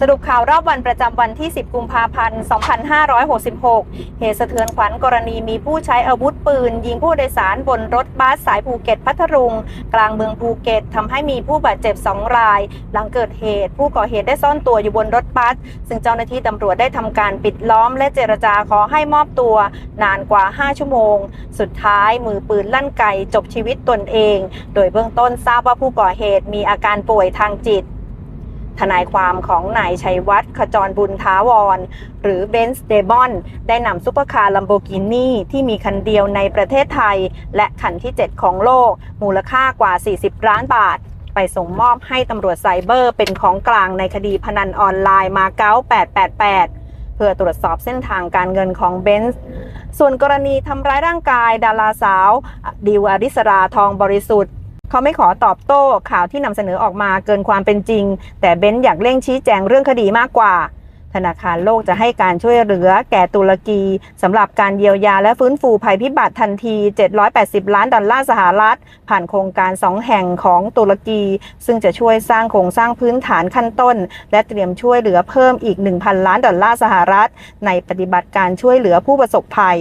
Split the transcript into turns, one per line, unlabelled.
สรุปข่าวรอบวันประจำวันที่ 10 กุมภาพันธ์ 2566 เหตุสะเทือนขวัญกรณีมีผู้ใช้อาวุธปืน ยิงผู้โดยสารบนรถบัสสายภูเก็ตพัทลุง กลางเมืองภูเก็ตทำให้มีผู้บาดเจ็บ 2 ราย หลังเกิดเหตุ ผู้ก่อเหตุได้ซ่อนตัวอยู่บนรถบัส ซึ่งเจ้าหน้าที่ตำรวจได้ทำการปิดล้อมและเจรจาขอให้มอบตัว นานกว่า 5 ชั่วโมง สุดท้ายมือปืนลั่นไกจบชีวิตตนเอง โดยเบื้องต้นทราบว่าผู้ก่อเหตุมีอาการป่วยทางจิต ทนายความของนายชัยวัฒน์ขจรบุญท้าวร หรือเบนซ์เดบอน ได้นำซุปเปอร์คาร์ลัมโบกินีที่มีคันเดียวในประเทศไทย และคันที่ 7 ของโลก มูลค่ากว่า 40 ล้านบาท ไปส่งมอบให้ตำรวจไซเบอร์เป็นของกลางในคดีพนันออนไลน์มาเก๊า888เพื่อตรวจสอบเส้นทางการเงินของเบนซ์ส่วนกรณีทำร้ายร่างกายดาราสาว ดิวอริสราทองบริสุทธิ์ เขาไม่ขอตอบโต้ข่าวที่นำเสนอออกมาเกินความเป็นจริง แต่เบนซ์อยากเร่งชี้แจงเรื่องคดีมากกว่า ธนาคารโลกจะให้การช่วยเหลือแก่ตุรกีสำหรับการเยียวยาและฟื้นฟูภัยพิบัติทันที 780 ล้านดอลลาร์สหรัฐ ผ่านโครงการ 2 แห่งของตุรกี ซึ่งจะช่วยสร้างโครงสร้างพื้นฐานขั้นต้น และเตรียมช่วยเหลือเพิ่มอีก 1,000 ล้านดอลลาร์สหรัฐ ในปฏิบัติการช่วยเหลือผู้ประสบภัย